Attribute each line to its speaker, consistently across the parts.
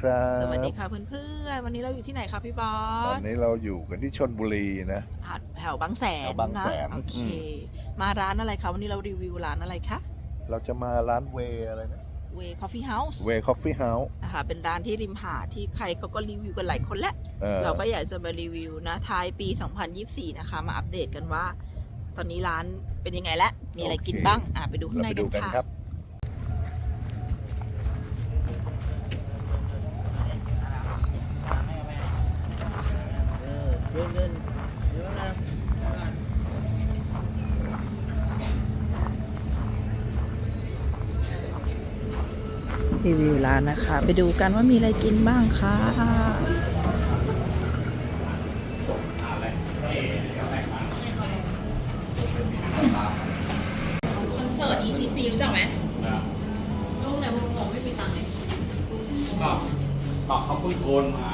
Speaker 1: ครับ
Speaker 2: สวัสดีค่ะเพื่อนๆ วันนี้เราอยู่ที่ไหนคะพี่บอ
Speaker 1: ตอ
Speaker 2: ส
Speaker 1: นนี้เราอยู่กันที่ชนบุรีนะ
Speaker 2: แถวบางแสน
Speaker 1: แถวบาง
Speaker 2: นะ
Speaker 1: แสน
Speaker 2: โอเค
Speaker 1: อื
Speaker 2: มาร้านอะไรคะวันนี้เรารีวิวร้านอะไรคะ
Speaker 1: เราจะมาร้านเวอะไรนะ
Speaker 2: เวคอฟฟี่เฮาส์
Speaker 1: เวคอฟฟี่เฮาส์
Speaker 2: นะคะเป็นร้านที่ริมหาดที่ใครเขาก็รีวิวกันหลายคนแล้ว เราก็อยากจะมารีวิวนะท้ายปี 2024 นะคะ มาอัปเดตกันว่า ตอนนี้ร้านเป็นยังไงและ มีอะไรกินบ้าง อะไปดูข้าง
Speaker 1: เรา
Speaker 2: ใน
Speaker 1: ไป
Speaker 2: กั
Speaker 1: ดู
Speaker 2: น
Speaker 1: กัน
Speaker 2: ค่ะ
Speaker 1: รับ
Speaker 2: รีวิวร้านนะคะ ไปดูกันว่ามีอะไรกินบ้างค่ะ
Speaker 3: คอนเสิร์ต ETC รู้จักไหมลูกในวงผมไม่มีตังค์เลย
Speaker 4: ก็บอกเขาเพิ่งโอนมา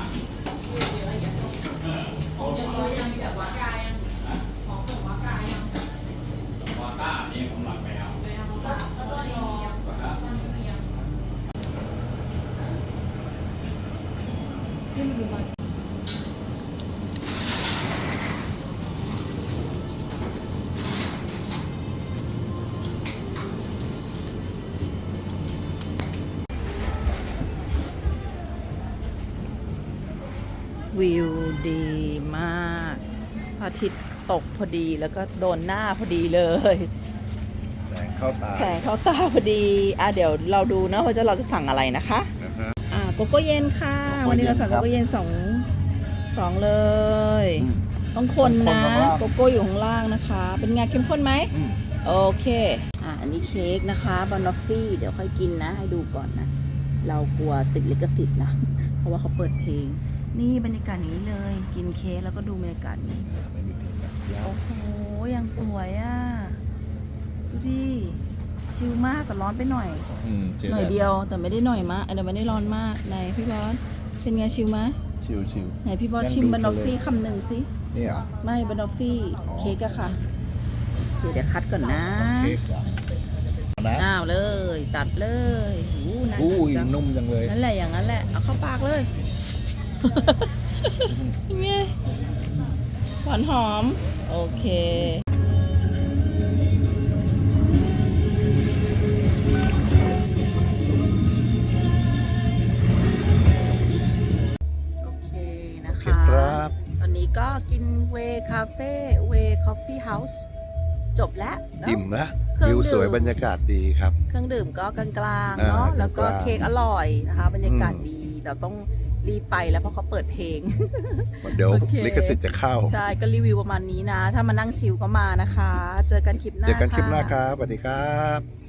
Speaker 3: วิว
Speaker 2: ดีมากพระอาทิตย์ตกพอดีแล้วก็โดนหน้าพอดีเลย
Speaker 1: แสงเข้าตา
Speaker 2: แสงเข้าตาพอดี อะเดี๋ยวเราดูนะว่าจะเราจะสั่งอะไรนะคะ
Speaker 1: นะฮะ
Speaker 2: อ่า โกโก้เย็นค่ะ
Speaker 1: โกโก้เย็น
Speaker 2: วันนี้เราสั่ง
Speaker 1: ค
Speaker 2: โก
Speaker 1: รับ
Speaker 2: โก้เย็นสองสองเลย
Speaker 1: อืม
Speaker 2: ต้องคน
Speaker 1: ต้องคน
Speaker 2: นะ
Speaker 1: ข้างล่าง
Speaker 2: โกโก้อยู่ข้างล่างนะคะ เป็นไงเข้มข้นไหม
Speaker 1: อืม
Speaker 2: โอเค อะ อันนี้เค้กนะคะบานอฟฟี่ เดี๋ยวค่อยกินนะ ให้ดูก่อนนะ เรากลัวติดลิขสิทธิ์นะ เพราะว่าเขาเปิดเพลง นี่บรรยากาศนี้เลย กินเค้กแล้วก็ดูบรรยากาศนี้
Speaker 1: ไม่มีเพลงนะยาว
Speaker 2: โอ้โห ยังสวยอะดูดิ ชิลมากแต่ร้อนไปหน่อย
Speaker 1: อืมจ
Speaker 2: หน่อยเดียวแต่ไม่ได้หน่อยมากเออไม่ได้ร้อนมากไหนพี่บอสเป็นไงชิลไหม
Speaker 1: ชิวชิว
Speaker 2: ไหนพี่บอส
Speaker 1: ยัง
Speaker 2: ชิม
Speaker 1: ดู
Speaker 2: บานอฟฟี่
Speaker 1: ทะเล
Speaker 2: คำหนึ่งสิ
Speaker 1: ๆนี่เหรอะ
Speaker 2: ไม่บานอฟฟี่
Speaker 1: อ๋อ
Speaker 2: เค้กอะค่ะโอเคเดี๋ยวคัดก่อนนะ
Speaker 1: เค้กเหรอนะ
Speaker 2: อ้าวเลย ตัดเลยอู้น่า
Speaker 1: อุ้ย
Speaker 2: จัง
Speaker 1: นุ่มจังเลย
Speaker 2: นั่นแหละอย่างนั้นแหละเอาเข้าปากเลยเป็นไงหวานหอม โอเค ก็กินเวคาเฟ่เวคอฟฟี่เฮาส์จบแล้วเนอะ
Speaker 1: อิ่มนะ
Speaker 2: เครื่อง
Speaker 1: วิวสวย
Speaker 2: ดื่ม
Speaker 1: บรรยากาศดีครับ
Speaker 2: เครื่องดื่มก็กลางๆ
Speaker 1: อ่า
Speaker 2: เนาะแล้วก็
Speaker 1: กลางๆ
Speaker 2: เค้กอร่อยนะคะ บรรยากาศ
Speaker 1: อืม
Speaker 2: ดีเราต้องรีบไปแล้วเพราะเขาเปิดเพลง
Speaker 1: เดี๋ยว
Speaker 2: โอเค
Speaker 1: ลิขสิทธิ์จะเข้า
Speaker 2: ใช่ก็รีวิวประมาณนี้นะ ถ้ามานั่งชิลก็มานะคะ เจอกันคลิปหน้า
Speaker 1: เจอกันคลิปหน้าะครับสวัสดีครับ